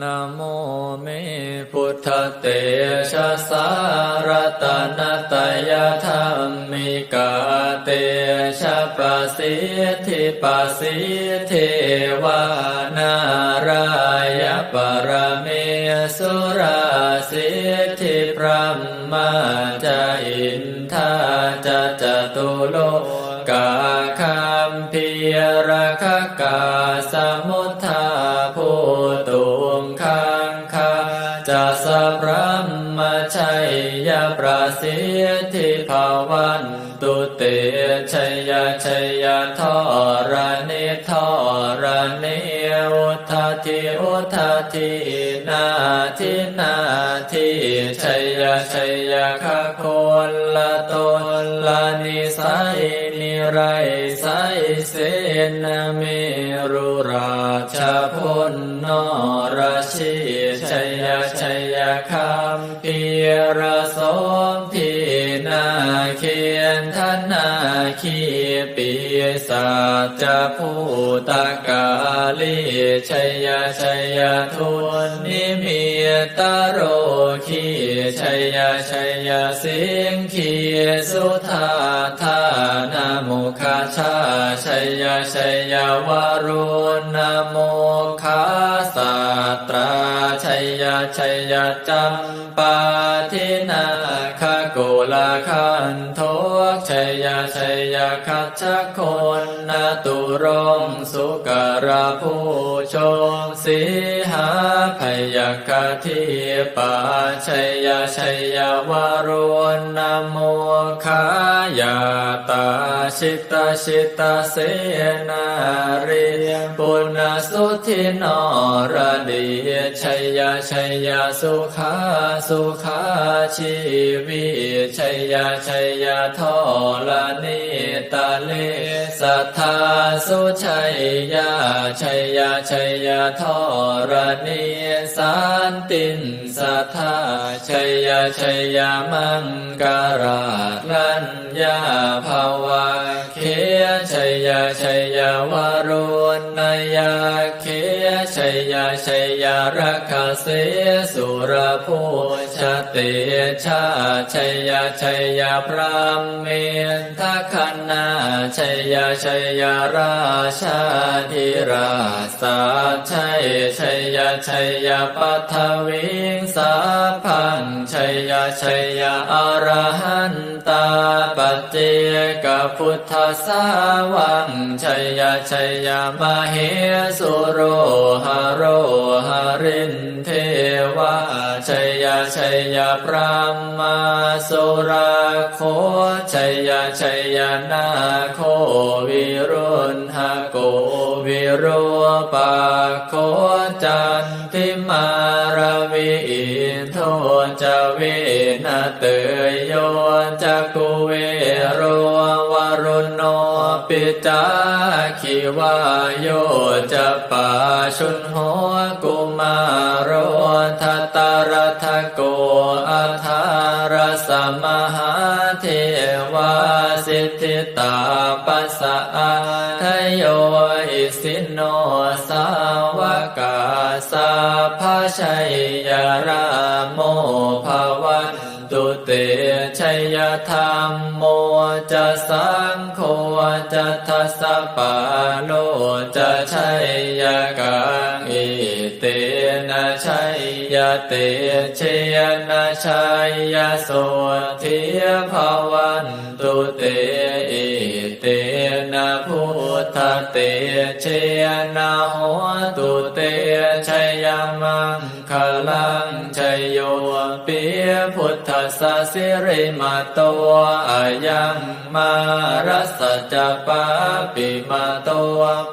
นโมเมพุทธเตชะสารตนะตยธรรมิกาเตชะปะสิทธิปะสิทธิวานารายปรเมสุราสิทธิพระมาจอินทาจะจตุโล ประสิทิภาวันตุเตชัยยชัยยทรณิทอรณิอุทาทิอุทาทินาทินาทิชัยยชัยยคะโคนละตนละนิสัยนิไรไสเสนาเมรุราชพลน จจะผู้ตกาลีชัยยชัยยทุนนิมิตโรคีชัยยชัยยสิงคีสุธาธานาโมคาชาชัยยชัยยวารุณนะโมคาสาตราชัยยชัยยจัมปาทินาคโกลาคันโท ชัยยชัยยคัจฉคนนาตุรงสุกราผู้ชมสี พยคทิปาชัยยชัยยวารุณนโมคายาตาชิตาชิตาเสนาริปุณสุทินอรดีชัยยชัยยสุขาสุขาชีวิชัยยชัยยทอลนิตาเลสัทธาสุชัยยาชัยยชัยยทอรนิสานตินสัทธาชัยยชัยยมังการาลัญญาภาวะเคชัยยชัยยวารุณยาเคช ยชัยยารักขเสสุรภูชเตชาชัยยาชัยยาพระเมนทคันนาชัยยาชัยยาราชาธิราสาชัยชัยยาชัยยาปัทวิงสาพังชัยยาชัยยาอรหันตาปัจเจกพุทธสาวังชัยยาชัยยามเหสุโรหโรหรินเทวาชัยยชัยยพระมาสุราโคชัยยชัยยนาโควิรุณหโกวิโรปาโคจันทิมารวิโทจเวนะเตยโยจักุเวโรวรุณ ปิจาคิวาโยจะปาชุนโหกุมารโรทัตารทโกอัทารสมหาเทวาสิทธิตาปัสสะทโยอิสินโนสาวกาสาภาชัย ยธรรมโมจะสังโฆจะทัสสะปาโลจะชัยยกังอิเตนะชัยยเตเชยนะชัยยโสทิภาวันตุเตอิเตนะพุทธเตเชยนะโหตุเตชัยยมังคลังชัยโยปิพุท สสะสิริมาตอายังมารัสจะปาปิมาโต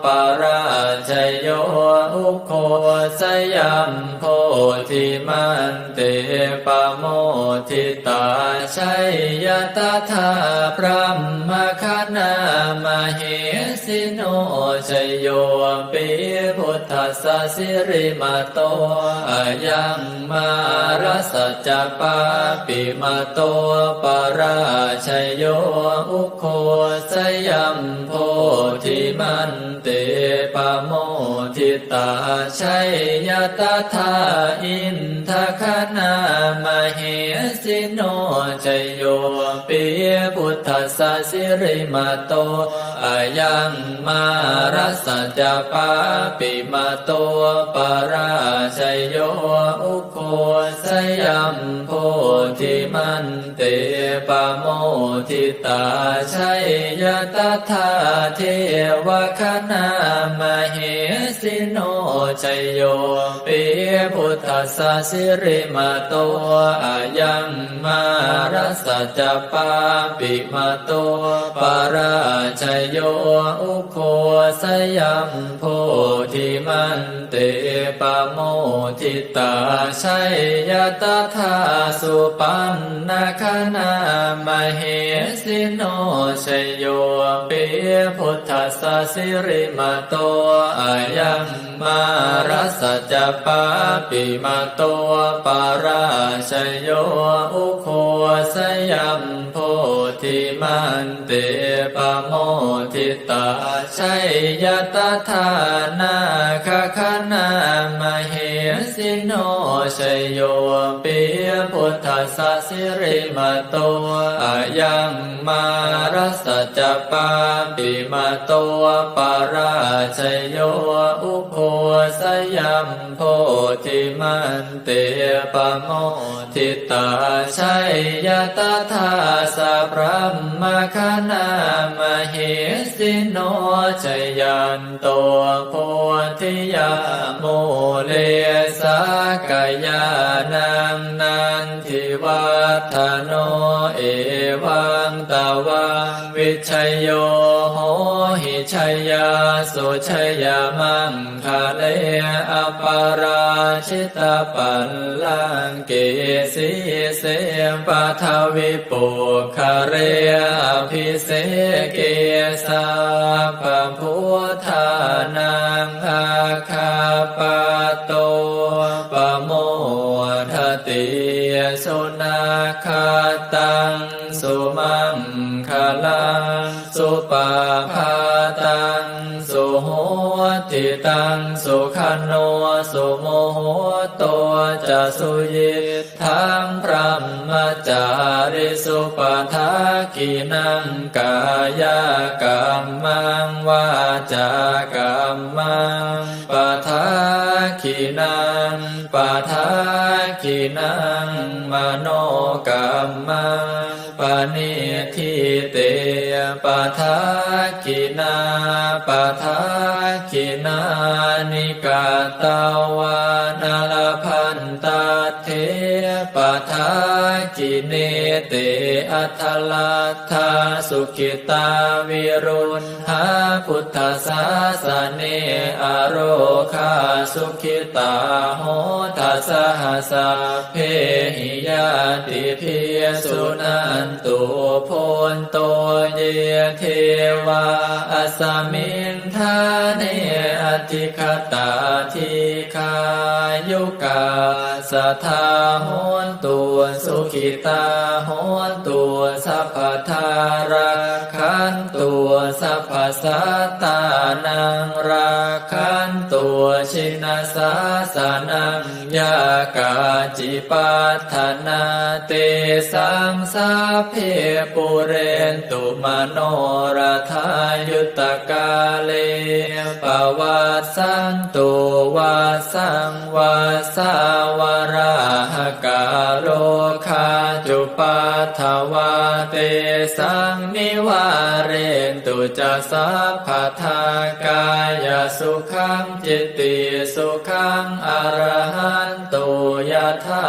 ปาราชยโยอุโคสยัมโพธิมันเตปโมทิตาชัยยตถาพระมคณามเหสิโนชยโยปิพุทธสสะสิริมาตอายังมารัสจจปาปิมาโตปาราชโยอุโคสยัมโพธิมันเตปโมทิตาชัยยตถาอินทคณามเหสิโนชัยโยปิพุทธัสสิริมาโตอายังมารัสจปาปิมาโตปาราชโยอุโค สยัมโพธิมันเตปโมทิตาชัยยตถาเทวคณามเหสิโนชัยโยปิพุทธสสะสิริมาโตอายังมารัสสจปาปิมาโตปาราชัยโยอุโคสยัมโพ ธิมันเตปโมทิตาชัยยตถาสุปันนาคณามเหสิโนชัยโยปิพุทธัสสิริมาโตอายังมารัสสจปาปิมาโตปาราชัยโยอุโคสยัมโพธิมันเตปโมทิตาชัยยตถานาณา สิโนชโยปิ ทธัสสะสิริมาโตอายังมารัสจปาปิมาโตปาราชโยอุโคสยัมโพธิมันเตปโมทิตาชัยยตถาสัพพมคณามเหสิโนชยันโตโพธิยาโมเลสากายานังนันทิวัฒโนเอวังตาวังวิชัยโยโหหิชัยยาสุชัยยามังคาเลอปาราชิตาปัลลังเกสีเสปะทวิปุคาเรอภิเสเกสาปพุทธานา พาตังสุโหติตังสุขโนสุโมโหตัวจะสุยิทังพระมจาริสุปทากินังกายกรรมังวาจากรรมังปทากินังปทากินังมโนกรรมังปณิทิเต ปทากินาปทากินานิกาตาวานาลพันตาเทปทากิเนเต อัทลัทธาสุขิตาวิรุณหาพุทธศาสเนอโรคาสุขิตาโหทัสหสเพหิยาติเพิยสุนันตุโพนโตเยเทวาอสมินทาเนอธิคตาทิคายุกาสทาโหนตัวสุขิตาโหนตัว สัพพทาราคันตัวสัพพสัตตานังราคันตัวชินาสาสนังยากาจิปัฏฐานาเตสังสาเพปุเรนตุมโนราทายุตกาเลปวัสสันตุวัสสังวัสาวราหกาโรคาจุปัฏฐวา สังนิวาเรนตุจะสัพพทากายสุขังจิตติสุขังอรหันตุยะถา